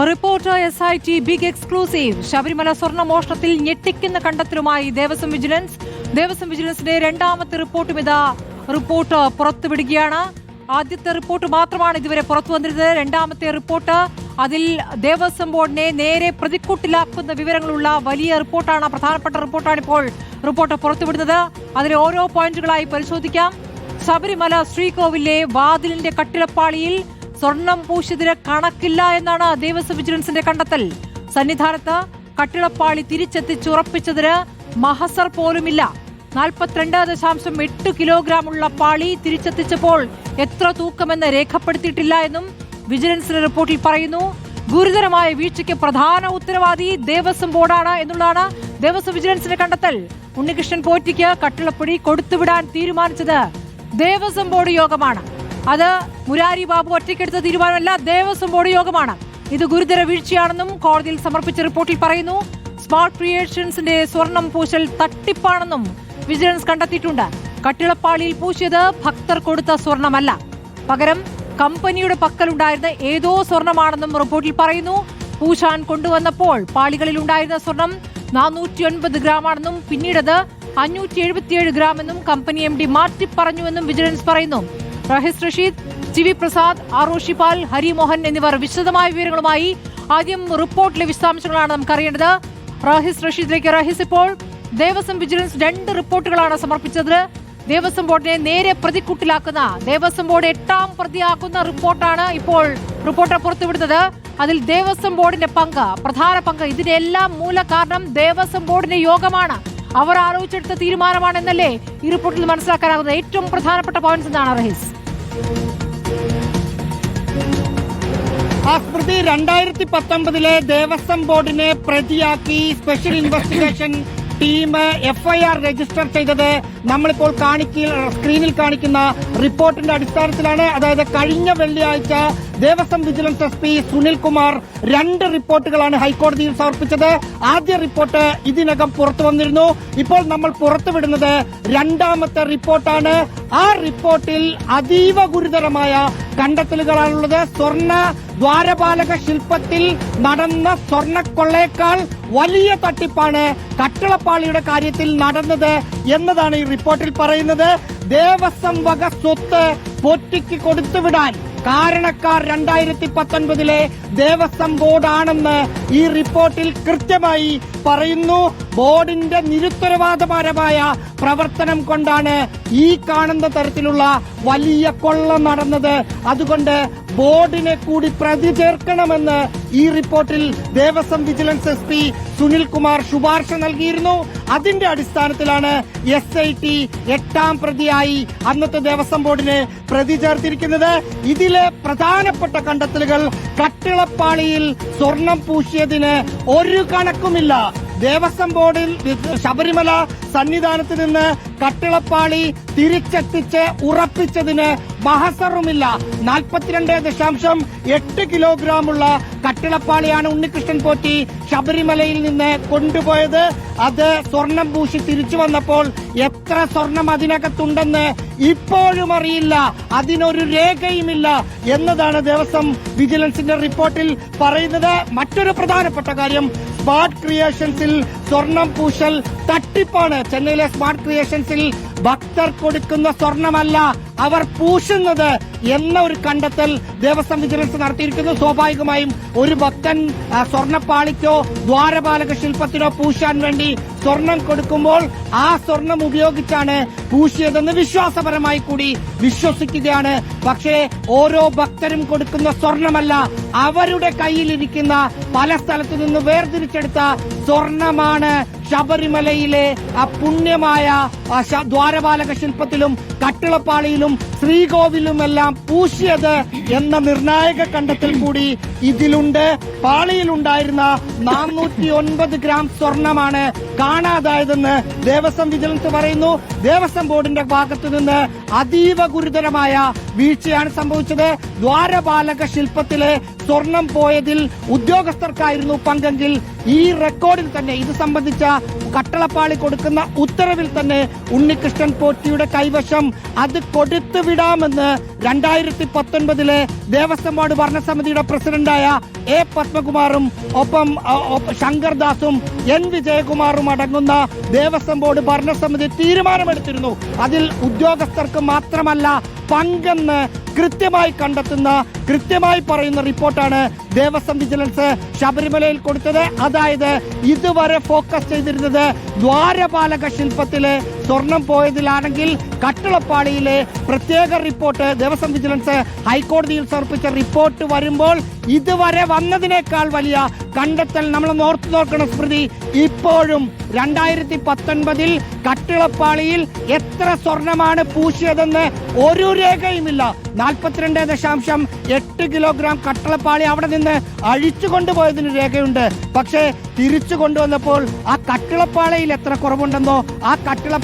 Report S I T big exclusive Sabarimala സ്വർണ മോഷണത്തിൽ ഞെട്ടിക്കുന്ന കണ്ടെത്തലുമായി ദേവസ്വം വിജിലൻസ്. ദേവസ്വം വിജിലൻസിന്റെ രണ്ടാമത്തെ റിപ്പോർട്ടും ഇതാ. റിപ്പോർട്ട് പുറത്തുവിടുകയാണ്. ആദ്യത്തെ റിപ്പോർട്ട് മാത്രമാണ് ഇതുവരെ പുറത്തു വന്നിരുന്നത് രണ്ടാമത്തെ റിപ്പോർട്ട് അതിൽ ദേവസ്വം ബോർഡിനെ നേരെ പ്രതിക്കൂട്ടിലാക്കുന്ന വിവരങ്ങളുള്ള വലിയ റിപ്പോർട്ടാണ് പ്രധാനപ്പെട്ട റിപ്പോർട്ടാണ് ഇപ്പോൾ റിപ്പോർട്ട് പുറത്തുവിടുന്നത്. അതിലെ ഓരോ പോയിന്റുകളായി പരിശോധിക്കാം. ശബരിമല ശ്രീകോവിലെ വാതിലിന്റെ കട്ടിളപ്പാളിയിൽ സ്വർണം പൂശിയതിന് കണക്കില്ല എന്നാണ് ദേവസ്വം വിജിലൻസിന്റെ കണ്ടെത്തൽ. സന്നിധാനത്ത് കട്ടിളപ്പാളി തിരിച്ചെത്തിച്ചുറപ്പിച്ചതിന് മഹസർ പോലുമില്ല. നാൽപ്പത്തിരണ്ട് ദശാംശം എട്ട് കിലോഗ്രാം ഉള്ള പാളി തിരിച്ചെത്തിച്ചപ്പോൾ എത്ര തൂക്കമെന്ന് രേഖപ്പെടുത്തിയിട്ടില്ല എന്നും വിജിലൻസിന്റെ റിപ്പോർട്ടിൽ പറയുന്നു. ഗുരുതരമായ വീഴ്ചയ്ക്ക് പ്രധാന ഉത്തരവാദി ദേവസ്വം ബോർഡാണ് എന്നുള്ളതാണ് ദേവസ്വം വിജിലൻസിന്റെ കണ്ടെത്തൽ. ഉണ്ണികൃഷ്ണൻ പോറ്റിക്ക് കട്ടിളപ്പൊടി കൊടുത്തുവിടാൻ തീരുമാനിച്ചത് ദേവസ്വം ബോർഡ് യോഗമാണ്. അത് മുരാരി ബാബു ഒറ്റയ്ക്കെടുത്ത തീരുമാനമല്ല ദേവസ്വം ബോർഡ് യോഗമാണ്. ഇത് ഗുരുതര വീഴ്ചയാണെന്നും കോടതിയിൽ സമർപ്പിച്ച റിപ്പോർട്ടിൽ പറയുന്നു. സ്മാർട്ട് ക്രിയേഷൻസിന്റെ സ്വർണം പൂശൽ തട്ടിപ്പാണെന്നും വിജിലൻസ് കണ്ടെത്തിയിട്ടുണ്ട്. കട്ടിളപ്പാളിയിൽ പൂശിയത് ഭക്തർ കൊടുത്ത സ്വർണമല്ല. പകരം കമ്പനിയുടെ പക്കലുണ്ടായിരുന്ന ഏതോ സ്വർണമാണെന്നും റിപ്പോർട്ടിൽ പറയുന്നു. പൂശാൻ കൊണ്ടുവന്നപ്പോൾ പാളികളിൽ ഉണ്ടായിരുന്ന സ്വർണം നാനൂറ്റി ഒൻപത് ഗ്രാമാണെന്നും പിന്നീടത് അഞ്ഞൂറ്റി എഴുപത്തിയേഴ് ഗ്രാം എന്നും കമ്പനി എം ഡി മാറ്റി പറഞ്ഞുവെന്നും വിജിലൻസ് പറയുന്നു. റഹിസ് റഷീദ് ജി വി പ്രസാദ് ആറോഷിപാൽ ഹരിമോഹൻ എന്നിവർ വിശദമായ വിവരങ്ങളുമായി ആദ്യം റിപ്പോർട്ടിലെ വിശദാംശങ്ങളാണ് നമുക്ക് അറിയേണ്ടത് റഹിസ് റഷീദിലേക്ക്. റഹിസ് ഇപ്പോൾ ദേവസ്വം വിജിലൻസ് രണ്ട് റിപ്പോർട്ടുകളാണ് സമർപ്പിച്ചത്. ദേവസ്വം ബോർഡിനെ നേരെ പ്രതിക്കൂട്ടിലാക്കുന്ന ദേവസ്വം ബോർഡ് എട്ടാം പ്രതിയാക്കുന്ന റിപ്പോർട്ടാണ് ഇപ്പോൾ റിപ്പോർട്ട് പുറത്തുവിടുന്നത്. അതിൽ ദേവസ്വം ബോർഡിന്റെ പങ്ക് പ്രധാന പങ്ക് ഇതിന്റെ എല്ലാം മൂല കാരണം ദേവസ്വം ബോർഡിന്റെ യോഗമാണ്. അവർ ആലോചിച്ചെടുത്ത തീരുമാനമാണെന്നല്ലേ ഈ റിപ്പോർട്ടിൽ മനസ്സിലാക്കാനാകുന്ന ഏറ്റവും പ്രധാനപ്പെട്ട പോയിന്റ്സ് എന്താണ് റഹീസ്? ആ രണ്ടായിരത്തി പത്തൊമ്പതിലെ ദേവസ്വം ബോർഡിനെ പ്രതിയാക്കി special investigation team FIR register ചെയ്തത് നമ്മളിപ്പോൾ കാണിക്ക സ്ക്രീനിൽ കാണിക്കുന്ന റിപ്പോർട്ടിന്റെ അടിസ്ഥാനത്തിലാണ്. അതായത് കഴിഞ്ഞ വെള്ളിയാഴ്ച Devaswom vigilance S P Sunil Kumar രണ്ട് റിപ്പോർട്ടുകളാണ് ഹൈക്കോടതിയിൽ സമർപ്പിച്ചത്. ആദ്യ റിപ്പോർട്ട് ഇതിനകം പുറത്തു വന്നിരുന്നു. ഇപ്പോൾ നമ്മൾ പുറത്തുവിടുന്നത് രണ്ടാമത്തെ റിപ്പോർട്ടാണ്. ആ റിപ്പോർട്ടിൽ അതീവ ഗുരുതരമായ കണ്ടെത്തലുകളാണുള്ളത്. സ്വർണ ദ്വാരപാലക ശില്പത്തിൽ നടന്ന സ്വർണക്കൊള്ളയേക്കാൾ വലിയ തട്ടിപ്പാണ് കട്ടിളപ്പാളിയുടെ കാര്യത്തിൽ നടന്നത് എന്നതാണ് ഈ റിപ്പോർട്ടിൽ പറയുന്നത്. ദേവസ്വം വക സ്വത്ത് പൊറ്റിക്ക് കൊടുത്തുവിടാൻ കാരണക്കാർ രണ്ടായിരത്തി പത്തൊൻപതിലെ ദേവസ്വം ബോർഡാണെന്ന് ഈ റിപ്പോർട്ടിൽ കൃത്യമായി പറയുന്നു. ബോർഡിന്റെ നിരുത്തരവാദപരമായ പ്രവർത്തനം കൊണ്ടാണ് ഈ കാണുന്ന തരത്തിലുള്ള വലിയ കൊള്ള നടന്നത്. അതുകൊണ്ട് ബോർഡിനെ കൂടി പ്രതി ചേർക്കണമെന്ന് ഈ റിപ്പോർട്ടിൽ Devaswom vigilance S P Sunil Kumar ശുപാർശ നൽകിയിരുന്നു. അതിന്റെ അടിസ്ഥാനത്തിലാണ് എസ് ഐ ടി എട്ടാം പ്രതിയായി അന്നത്തെ ദേവസ്വം ബോർഡിനെ പ്രതി ചേർത്തിരിക്കുന്നത് ഇതിലെ പ്രധാനപ്പെട്ട കണ്ടെത്തലുകൾ കട്ടിളപ്പാളിയിൽ സ്വർണം പൂശിയതിന് ഒരു കണക്കുമില്ല. ദേവസ്വം ബോർഡിൽ ശബരിമല സന്നിധാനത്ത് നിന്ന് കട്ടിളപ്പാളി തിരിച്ചെത്തിച്ച് ഉറപ്പിച്ചതിന് മഹസറുമില്ല. നാൽപ്പത്തിരണ്ട് ദശാംശം എട്ട് കിലോഗ്രാമുള്ള കട്ടിളപ്പാളിയാണ് ഉണ്ണികൃഷ്ണൻ പോറ്റി ശബരിമലയിൽ നിന്ന് കൊണ്ടുപോയത്. അത് സ്വർണം പൂശി തിരിച്ചു വന്നപ്പോൾ എത്ര സ്വർണം അതിനകത്തുണ്ടെന്ന് ഇപ്പോഴും അറിയില്ല. അതിനൊരു രേഖയുമില്ല എന്നതാണ് ദേവസ്വം വിജിലൻസിന്റെ റിപ്പോർട്ടിൽ പറയുന്നത്. മറ്റൊരു പ്രധാനപ്പെട്ട കാര്യം സ്മാർട്ട് ക്രിയേഷൻസിൽ സ്വർണം പൂശൽ തട്ടിപ്പാണ്. ചെന്നൈയിലെ സ്മാർട്ട് ക്രിയേഷൻസിൽ ഭക്തർ കൊടുക്കുന്ന സ്വർണമല്ല അവർ പൂശുന്നത് എന്ന ഒരു കണ്ടെത്തൽ ദേവസ്വം വിജിലൻസ് നടത്തിയിരിക്കുന്നു. സ്വാഭാവികമായും ഒരു ഭക്തൻ സ്വർണപ്പാളിക്കോ ദ്വാരപാലക ശില്പത്തിനോ പൂശാൻ വേണ്ടി സ്വർണം കൊടുക്കുമ്പോൾ ആ സ്വർണം ഉപയോഗിച്ചാണ് പൂശിയതെന്ന് വിശ്വാസപരമായി കൂടി വിശ്വസിക്കുകയാണ്. പക്ഷേ ഓരോ ഭക്തരും കൊടുക്കുന്ന സ്വർണമല്ല അവരുടെ കയ്യിലിരിക്കുന്ന പല സ്ഥലത്തു നിന്ന് വേർതിരിച്ചെടുത്ത സ്വർണമാണ് ശബരിമലയിലെ പുണ്യമായ ദ്വാരപാലക ശില്പത്തിലും കട്ടിളപ്പാളിയിലും one. ശ്രീകോവിലുമെല്ലാം പൂശിയത് എന്ന നിർണായക കണ്ടെത്തൽ കൂടി ഇതിലുണ്ട്. പാളിയിലുണ്ടായിരുന്ന നാനൂറ്റി ഒൻപത് ഗ്രാം സ്വർണമാണ് കാണാതായതെന്ന് ദേവസ്വം വിജിലൻസ് പറയുന്നു. ദേവസ്വം ബോർഡിന്റെ ഭാഗത്തു നിന്ന് അതീവ ഗുരുതരമായ വീഴ്ചയാണ് സംഭവിച്ചത്. ദ്വാരപാലക ശില്പത്തിലെ സ്വർണം പോയതിൽ ഉദ്യോഗസ്ഥർക്കായിരുന്നു പങ്കെങ്കിൽ ഈ റെക്കോർഡിൽ തന്നെ ഇത് സംബന്ധിച്ച കട്ടളപ്പാളി കൊടുക്കുന്ന ഉത്തരവിൽ തന്നെ ഉണ്ണികൃഷ്ണൻ പോറ്റിയുടെ കൈവശം അത് കൊടുത്തു പുറത്തുവിടാമെന്ന് രണ്ടായിരത്തി പത്തൊൻപതിലെ ദേവസ്വം ബോർഡ് ഭരണസമിതിയുടെ പ്രസിഡന്റായ എ പത്മകുമാറും ഒപ്പം ശങ്കർ ദാസും എൻ വിജയകുമാറും അടങ്ങുന്ന ദേവസ്വം ബോർഡ് ഭരണസമിതി തീരുമാനമെടുത്തിരുന്നു. അതിൽ ഉദ്യോഗസ്ഥർക്ക് മാത്രമല്ല പങ്കെന്ന് കൃത്യമായി കണ്ടെത്തുന്ന കൃത്യമായി പറയുന്ന റിപ്പോർട്ടാണ് ദേവസ്വം വിജിലൻസ് ശബരിമലയിൽ കൊടുത്തത്. അതായത് ഇതുവരെ ഫോക്കസ് ചെയ്തിരുന്നത് ദ്വാരപാലക ശില്പത്തിലെ സ്വർണം പോയതിലാണെങ്കിൽ കട്ടിളപ്പാളിയിലെ പ്രത്യേക റിപ്പോർട്ട് ദേവസ്വം വിജിലൻസ് ഹൈക്കോടതിയിൽ സമർപ്പിച്ച റിപ്പോർട്ട് വരുമ്പോൾ ഇതുവരെ വന്നതിനേക്കാൾ വലിയ കണ്ടെത്തൽ നമ്മൾ ഓർത്തു നോക്കണം സ്മൃതി. ഇപ്പോഴും രണ്ടായിരത്തി പത്തൊൻപതിൽ കട്ടിളപ്പാളിയിൽ എത്ര സ്വർണമാണ് പൂശിയതെന്ന് ഒരു രേഖയുമില്ല. നാൽപ്പത്തിരണ്ട് ദശാംശം എട്ട് കിലോഗ്രാം കട്ടിളപ്പാളി അവിടെ നിന്ന് അഴിച്ചു കൊണ്ടുപോയതിന് രേഖയുണ്ട്. പക്ഷേ തിരിച്ചു കൊണ്ടുവന്നപ്പോൾ ആ കട്ടിളപ്പാളിയിൽ എത്ര കുറവുണ്ടെന്നോ ആ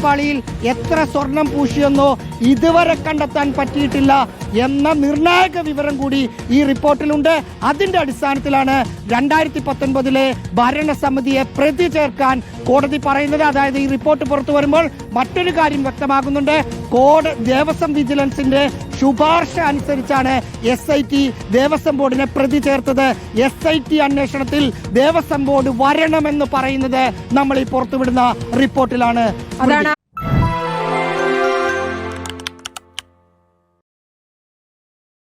കട്ടിളപ്പാളിയിൽ എത്ര സ്വർണം പൂശിയെന്നോ ഇതുവരെ കണ്ടെത്താൻ പറ്റിയിട്ടില്ല എന്ന നിർണായക വിവരം കൂടി ഈ റിപ്പോർട്ടിലുണ്ട്. അതിന്റെ അടിസ്ഥാനത്തിലാണ് രണ്ടായിരത്തി പത്തൊൻപതിലെ ഭരണസമിതിയെ പ്രതി ചേർക്കാൻ കോടതി പറയുന്നത്. അതായത് ഈ റിപ്പോർട്ട് പുറത്തു വരുമ്പോൾ മറ്റൊരു കാര്യം വ്യക്തമാകുന്നുണ്ട്. കോഡ് ദേവസ്വം വിജിലൻസിന്റെ ശുപാർശ അനുസരിച്ചാണ് എസ് ഐ ടി ദേവസ്വം ബോർഡിനെ പ്രതി ചേർത്തത്. എസ് ഐ ടി അന്വേഷണത്തിൽ ദേവസ്വം ബോർഡ് വരണമെന്ന് പറയുന്നത് നമ്മൾ ഈ പുറത്തുവിടുന്ന റിപ്പോർട്ടിലാണ്. അതാണ്